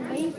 ਬਈ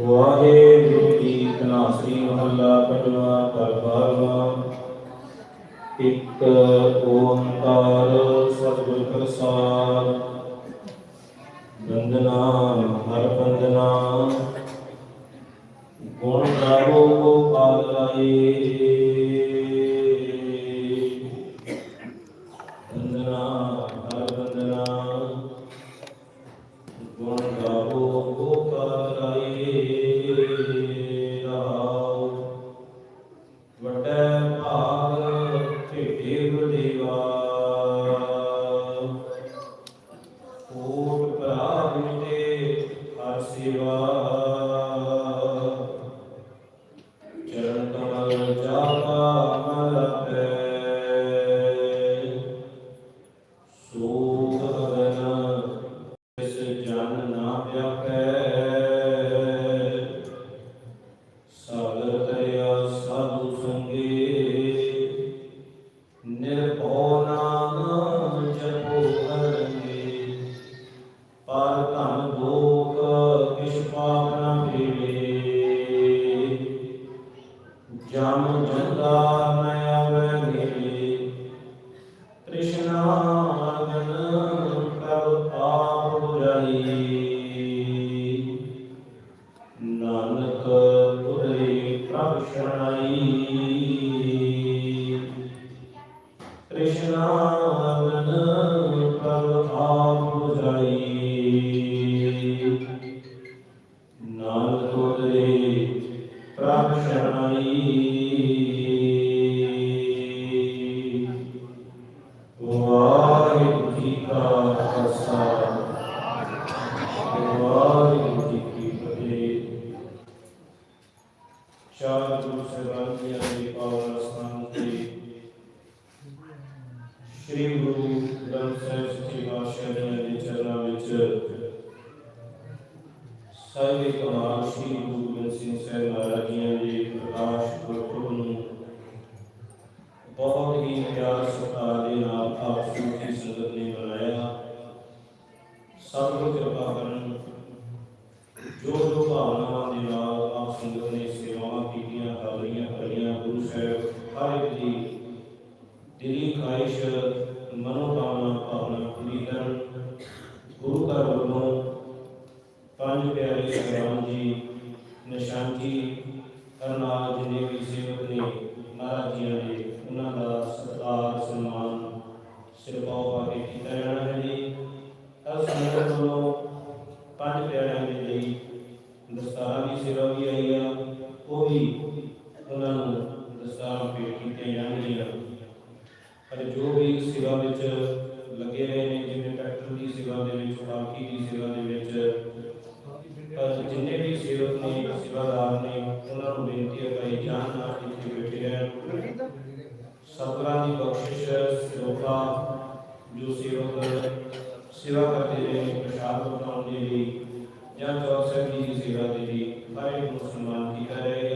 ਵਾਹਿਗੁਰੂ ਜੀ ਤਨਾਸਰੀ ਮਹੱਲਾ ਪੰਜਵਾ ਦਰਬਾਰਵਾ ਇੱਕ ਓੰਕਾਰ ਸਤਿਗੁਰ ਪ੍ਰਸਾਦ। ਵੰਦਨਾ ਹਰ ਵੰਦਨਾ ਗੁਣ ਗਾਵੋ, ਗੋਪਾਲ ਰਾਏ ਵੰਦਨਾ ਉਹਨਾਂ ਨੂੰ ਦਸਤਾਰਾਂ ਭੇਟ ਕੀਤੀਆਂ ਜਾਂਦੀਆਂ ਪਰ ਜੋ ਵੀ ਸੇਵਾ ਵਿੱਚ ਲੱਗੇ ਰਹੇ ਨੇ, ਜਿਵੇਂ ਡਾਕਟਰ ਦੀ ਸੇਵਾ ਦੇ ਵਿੱਚ, ਬਾਕੀ ਦੀ ਸੇਵਾ ਦੇ ਵਿੱਚ, ਪਰ ਜਿੰਨੇ ਵੀ ਸੇਵਕ ਨੇ, ਸੇਵਾਦਾਰ ਨੇ, ਉਹਨਾਂ ਨੂੰ ਬੇਨਤੀ ਹੈ ਭਾਈ ਜਾਨ ਨਾਲ ਇੱਥੇ ਬੈਠੇ ਰਹਿਣ। ਸਤਰਾਂ ਦੀ ਬਖਸ਼ਿਸ਼ ਸੇਵਾ ਜੋ ਸੇਵਕ ਸੇਵਾ ਕਰਦੇ ਨੇ, ਪ੍ਰਸ਼ਾਦ ਬਣਾਉਣ ਦੇ ਲਈ ਜਾਂ ਚੌਕਸੀ ਦੀ ਸੇਵਾ ਦੇ ਲਈ ਸਾਰੇ ਨੂੰ ਸਨਮਾਨ ਕੀਤਾ ਜਾਏਗਾ।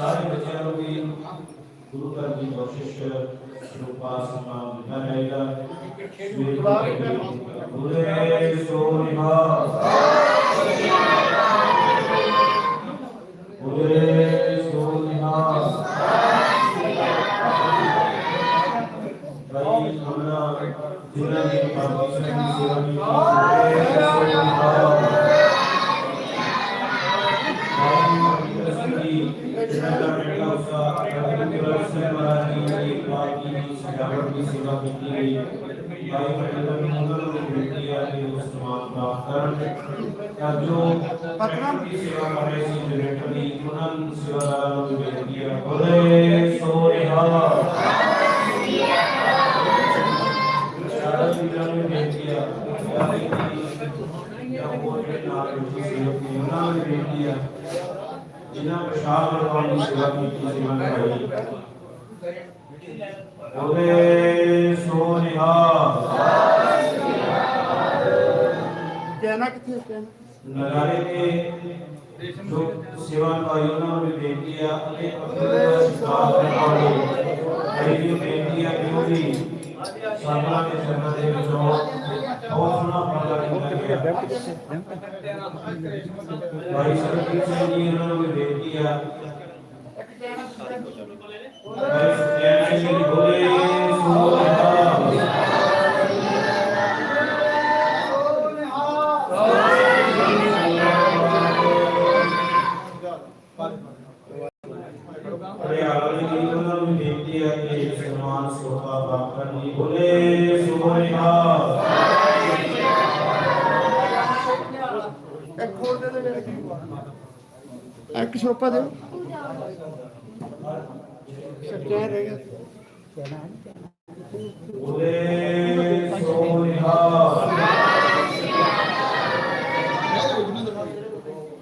ਸਾਰੇ ਬੱਚਿਆਂ ਨੂੰ ਵੀ ਗੁਰੂ ਘਰ ਦੀ ਬਖਸ਼ਿਸ਼ ਸਰੂਪਾ ਸਮਾਨ ਦਿੱਤਾ ਜਾਏਗਾ। ਬੁਲੇ ਸੋ ਨਿਹਾਲ ਬੁਲੇ ਸੋ ਨਿਹਾਲ ਭਾਈ ਉਹਨਾਂ ਜਿਨ੍ਹਾਂ ਦੀ ਪਾਪੀ ਸੰਗੀ ਸੇਵਾ ਕੀਤੀ ਬੁਲੇ ਸੋ ਨਿਹਾਲ ਜੋ ਪਤਨਾ ਦੀ ਸੇਵਾ ਕਰ ਰਹੇ ਸੀ ਜਨਰੇਟਰ ਦੀ ਉਹਨਾਂ ਨੂੰ ਸੇਵਾਦਾਰਾਂ ਨੂੰ ਵੀ ਬੇਨਤੀ ਹੈ ਬੋਲੇ ਸੋ ਨਿਹਾਲ ਸਾਰਾ ਵੀਰਾਂ ਨੂੰ ਬੇਨਤੀ ਹੈ ਕਿ ਉਹ ਕੋਈ ਨਾਲ ਰੁਕੀ ਸੇਵਾ ਕੀ ਉਹਨਾਂ ਨੂੰ ਵੀ ਬੇਨਤੀ ਹੈ ਜਿਨ੍ਹਾਂ ਪ੍ਰਸ਼ਾਦ ਲਗਾਉਣ ਦੀ ਸੇਵਾ ਕੀਤੀ ਸੇਵਾ ਨਿਭਾਈ ਬੋਲੇ ਸੋ ਨਿਹਾਲ। ਕਹਿਣਾ ਕਿੱਥੇ ਕਹਿਣਾ ਨਗਾਰੇ ਤੇ ਜੋ ਸੇਵਾ ਨਿਭਾਈ ਉਹਨਾਂ ਨੂੰ ਬੇਨਤੀ ਹੈ ਅਤੇ ਆਪਣੇ ਨਾਲ ਇਹ ਵੀ ਬੇਨਤੀ ਹੈ ਕਿ ਉਹ ਵੀ ਸਾਧਨਾ ਦੇ ਚਰਨਾਂ ਦੇ ਵਿੱਚੋਂ ਬਹੁਤ ਸੋਹਣਾ ਪਰਦਾ ਕੀਤਾ ਗਿਆ ਭਾਈ ਸਰਬਜੀਤ ਸਿੰਘ ਜੀ ਉਹਨਾਂ ਨੂੰ ਵੀ ਬੇਨਤੀ ਹੈ ਭਾਈ ਸੁਖਚੈਨ ਸਿੰਘ ਜੀ ਬੋਲੇ ਸੋ ಒಪ್ಪದು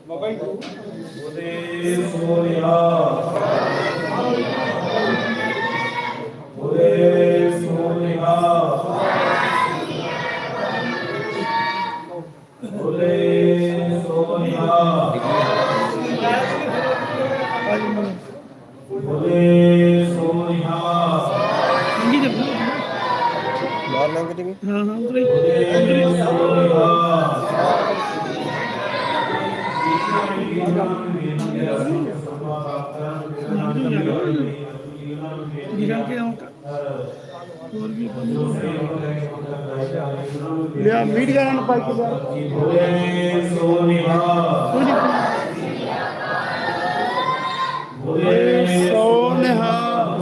ಮೊಬೈಲ್ Obrigado. ਸੱਚਾ ਰਹਿ ਗਿਆ ਬੋਲੇ ਸੋ ਨਿਹਾਲ ਬੋਲੇ ਸੋ ਨਿਹਾਲ ਬੋਲੇ ਸੋ ਨਿਹਾਲ ਬੋਲੇ ਸੋ ਨਿਹਾਲ ਬੋਲੇ ਸੋ ਨਿਹਾਲ ਬਾਹਰ ਲੰਘ ਜੀ ਬੋਲੇ ਸੋ ਨਿਹਾਲ ਲਿਆ ਮੀਡੀਆ ਨਾਲ ਪਾਈ ਕੇ ਬੋਲੇ ਸੋ ਨਿਹਾਲ ਬੋਲੇ ਸੋ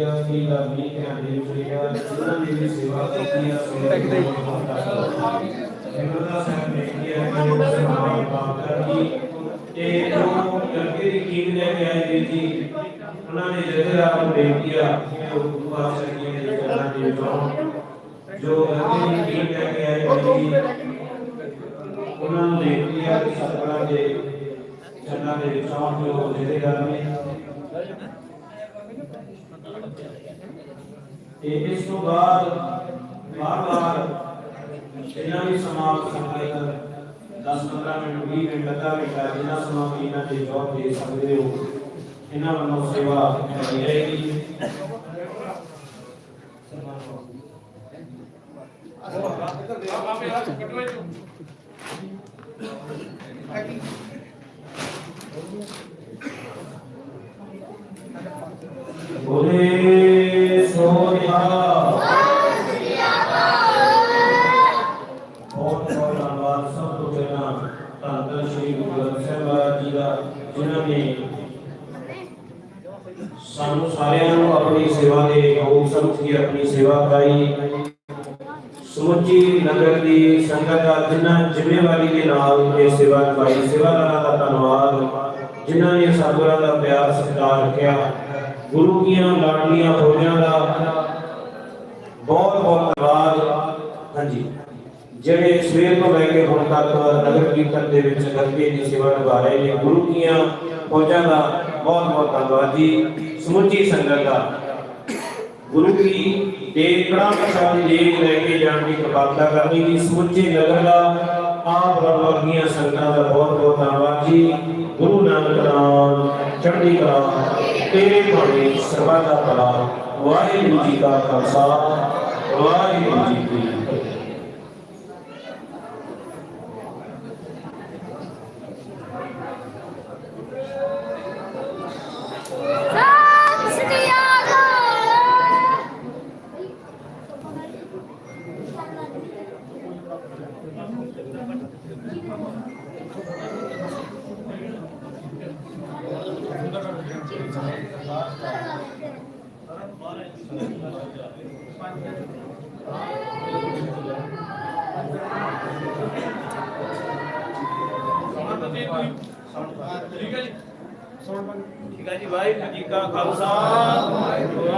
ਕੰਮ ਹੋ ਗਿਆ ਆਓ ਆਓ ਆਓ ਬੋਲੇ ਸੋ ਨਿਹਾਲ ਮੇਰਾ ਸਰ ਬੇਟੀਆ ਕੀ ਦਾ ਵੀ ਧਿਆਨ ਦੇ ਰਿਹਾ ਉਹਨਾਂ ਦੀ ਵੀ ਸੇਵਾ ਕੀਤੀ ਹੈ ਸੇਵਾ ਮੇਰਾ ਸਰ ਬੇਟੀਆ ਕੀ ਦਾ ਸਮਾਨ ਕੰਮ ਕਰਦੀ ਤੇ ਜੋ ਲੜਕੇ ਦੀ ਕੀਮ ਲੈ ਕੇ ਆਏ ਵੀਰ ਜੀ ਉਹਨਾਂ ਨੇ ਜਿਹੜੇ ਆਪ ਨੂੰ ਬੇਨਤੀ ਆ ਕਿ ਉਹ ਗੁਰੂ ਆਸ਼ਰ ਜੀ ਦੇ ਚਰਨਾਂ ਦੇ ਵਿੱਚੋਂ ਜੋ ਲੜਕੇ ਦੀ ਕੀਮ ਲੈ ਕੇ ਆਏ ਵੀਰ ਜੀ ਉਹਨਾਂ ਨੂੰ ਬੇਨਤੀ ਆ ਕਿ ਸਤਿਗੁਰਾਂ ਦੇ ਚਰਨਾਂ ਦੇ ਵਿੱਚੋਂ ਜੋ ਜਿਹੜੇ ਗੱਲ ਨੇ ਤੇ ਇਸ ਤੋਂ ਬਾਅਦ ਬਾਰ ਬਾਰ ਇਹਨਾਂ ਦੀ ਸਮਾਪਤ ਸੰਕੇਤ 10-15 ਮਿੰਟ 20 ਮਿੰਟ, ਅੱਧਾ ਘੰਟਾ ਜਿੰਨਾ ਸਮਾਂ ਇਹਨਾਂ ਦੇ ਜੋਬ ਦੇ ਸਕਦੇ ਹੋ, ਇਹਨਾਂ ਵੱਲੋਂ ਸੇਵਾ ਕੀਤੀ ਜਾਏਗੀ ਬੋਲੇ ਸੋ ਨਿਹਾਲ ਬਹੁਤ ਬਹੁਤ ਧੰਨਵਾਦ ਸਭ ਤੋਂ ਪਹਿਲਾਂ ਧੰਨ ਧੰਨ ਸ਼੍ਰੀ ਗੁਰੂ ਗ੍ਰੰਥ ਸਾਹਿਬ ਮਹਾਰਾਜ ਜੀ ਦਾ ਜਿਨ੍ਹਾਂ ਨੇ ਸਾਨੂੰ ਸਾਰਿਆਂ ਨੂੰ ਆਪਣੀ ਸੇਵਾ ਦੇ ਯੋਗ ਸਮਝ ਆਪਣੀ ਸੇਵਾ ਕਰਾਈ। ਸਮੁੱਚੀ ਨਗਰ ਦੀ ਸੰਗਤ ਦਾ ਜਿਨ੍ਹਾਂ ਜ਼ਿੰਮੇਵਾਰੀ ਦੇ ਨਾਲ ਇਹ ਸੇਵਾ ਨਿਭਾਈ, ਸੇਵਾਦਾਰਾਂ ਦਾ ਧੰਨਵਾਦ, ਜਿਨ੍ਹਾਂ ਨੇ ਸਤਿਗੁਰਾਂ ਦਾ ਪਿਆਰ ਸਤਿਕਾਰ ਰੱਖਿਆ ਗੁਰੂ ਦੀਆਂ ਲਾਡਲੀਆਂ ਹੋਰਿਆਂ ਦਾ ਬਹੁਤ ਬਹੁਤ ਧੰਨਵਾਦ। ਹਾਂਜੀ। ਜਿਹੜੇ ਸਵੇਰ ਤੋਂ ਲੈ ਕੇ ਹੁਣ ਤੱਕ ਨਗਰ ਕੀਰਤਨ ਦੇ ਵਿੱਚ ਗਰਬੇ ਦੀ ਸੇਵਾ ਨਿਭਾ ਰਹੇ ਨੇ, ਗੁਰੂ ਦੀਆਂ ਫੌਜਾਂ ਦਾ ਬਹੁਤ ਬਹੁਤ ਧੰਨਵਾਦ ਜੀ। ਸਮੁੱਚੀ ਸੰਗਤ ਦਾ ਗੁਰੂ ਕੀ ਦੇ ਕੜਾ ਪ੍ਰਸਾਦ ਦੇ ਲੈ ਕੇ ਜਾਣ ਦੀ ਕਿਰਪਾਲਤਾ ਕਰਨੀ ਦੀ ਸਮੁੱਚੇ ਨਗਰ ਦਾ, ਆਪ ਵਰਗੀਆਂ ਸੰਗਤਾਂ ਦਾ ਬਹੁਤ ਬਹੁਤ ਧੰਨਵਾਦ ਜੀ। ਗੁਰੂ ਨਾਨਕ ਨਾਮ, ਚੜ੍ਹਦੀ ਕਲਾ, ਤੇਰੇ ਭਾਣੇ ਸਰਬਾ ਦਾ ਭਲਾ, ਵਾਹਿਗੁਰੂ ਜੀ ਕਾ ਖਾਲਸਾ, ਵਾਹਿਗੁਰੂ ਜੀ ਕੀ ਠੀਕ ਹੈ ਜੀ ਵਾਹਿਗੁਰੂ ਜੀ ਕਾ ਖਾਲਸਾ।